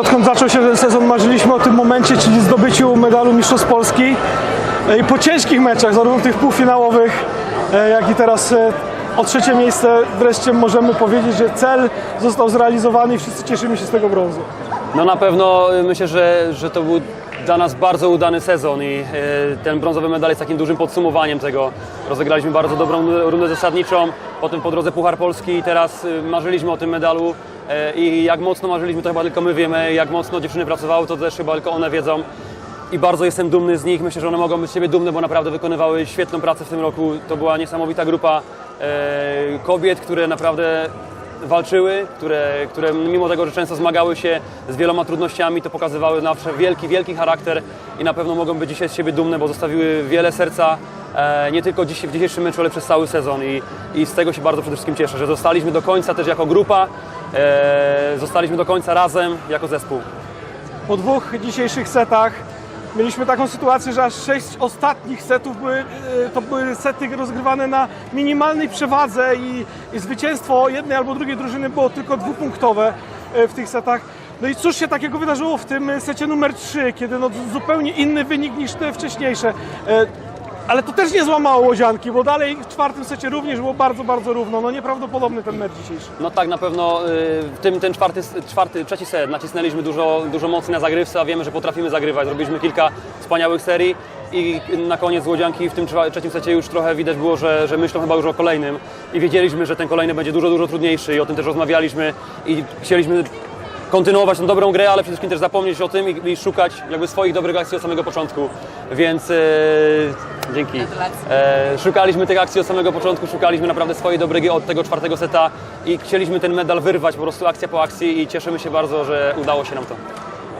odkąd zaczął się ten sezon, marzyliśmy o tym momencie, czyli zdobyciu medalu Mistrzostw Polski. E, I po ciężkich meczach, zarówno tych półfinałowych, e, jak i teraz e, o trzecie miejsce, wreszcie możemy powiedzieć, że cel został zrealizowany i wszyscy cieszymy się z tego brązu. No na pewno myślę, że, że to był dla nas bardzo udany sezon i ten brązowy medal jest takim dużym podsumowaniem tego. Rozegraliśmy bardzo dobrą rundę zasadniczą, potem po drodze Puchar Polski i teraz y, marzyliśmy o tym medalu y, i jak mocno marzyliśmy, to chyba tylko my wiemy, jak mocno dziewczyny pracowały, to też chyba tylko one wiedzą. I bardzo jestem dumny z nich. Myślę, że one mogą być z siebie dumne, bo naprawdę wykonywały świetną pracę w tym roku. To była niesamowita grupa e, kobiet, które naprawdę walczyły, które, które mimo tego, że często zmagały się z wieloma trudnościami, to pokazywały zawsze wielki, wielki charakter i na pewno mogą być dzisiaj z siebie dumne, bo zostawiły wiele serca, e, nie tylko dziś, w dzisiejszym meczu, ale przez cały sezon i, i z tego się bardzo przede wszystkim cieszę, że zostaliśmy do końca też jako grupa, e, zostaliśmy do końca razem jako zespół. Po dwóch dzisiejszych setach mieliśmy taką sytuację, że aż sześć ostatnich setów były, e, to były sety rozgrywane na minimalnej przewadze i, i zwycięstwo jednej albo drugiej drużyny było tylko dwupunktowe e, w tych setach. No i cóż się takiego wydarzyło w tym secie numer 3, kiedy no zupełnie inny wynik niż te wcześniejsze. Ale to też nie złamało łodzianki, bo dalej w czwartym secie również było bardzo, bardzo równo. No nieprawdopodobny ten mecz dzisiejszy. No tak, na pewno y, tym ten czwarty, czwarty, trzeci set nacisnęliśmy dużo, dużo mocy na zagrywce, a wiemy, że potrafimy zagrywać. Zrobiliśmy kilka wspaniałych serii i na koniec Łodzianki w tym trzecim secie już trochę widać było, że, że myślą chyba już o kolejnym i wiedzieliśmy, że ten kolejny będzie dużo, dużo trudniejszy i o tym też rozmawialiśmy i chcieliśmy kontynuować tą dobrą grę, ale przede wszystkim też zapomnieć o tym i, i szukać jakby swoich dobrych akcji od samego początku. Więc e, dzięki. E, szukaliśmy tych akcji od samego początku, szukaliśmy naprawdę swojej dobrej gry od tego czwartego seta i chcieliśmy ten medal wyrwać po prostu akcja po akcji i cieszymy się bardzo, że udało się nam to.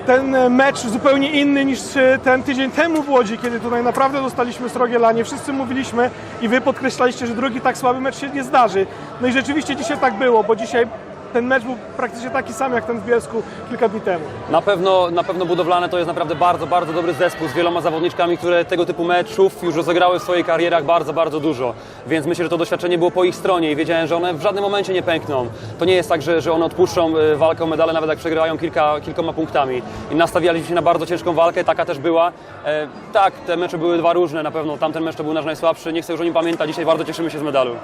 ten e, mecz zupełnie inny niż e, ten tydzień temu w Łodzi, kiedy tutaj naprawdę dostaliśmy srogie lanie. Wszyscy mówiliśmy i wy podkreślaliście, że drugi tak słaby mecz się nie zdarzy. No i rzeczywiście dzisiaj tak było, bo dzisiaj ten mecz był praktycznie taki sam jak ten w Bielsku kilka dni temu. Na pewno, na pewno budowlane to jest naprawdę bardzo, bardzo dobry zespół z wieloma zawodniczkami, które tego typu meczów już rozegrały w swoich karierach bardzo, bardzo dużo. Więc myślę, że to doświadczenie było po ich stronie i wiedziałem, że one w żadnym momencie nie pękną. To nie jest tak, że, że one odpuszczą e, walkę o medale, nawet jak przegrywają kilka, kilkoma punktami. I nastawialiśmy się na bardzo ciężką walkę, taka też była. E, tak, te mecze były dwa różne na pewno. Tamten mecz to był nasz najsłabszy. Nie chcę już o nim pamiętać. Dzisiaj bardzo cieszymy się z medalu.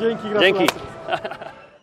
Dzięki, gratulacje. Dzięki.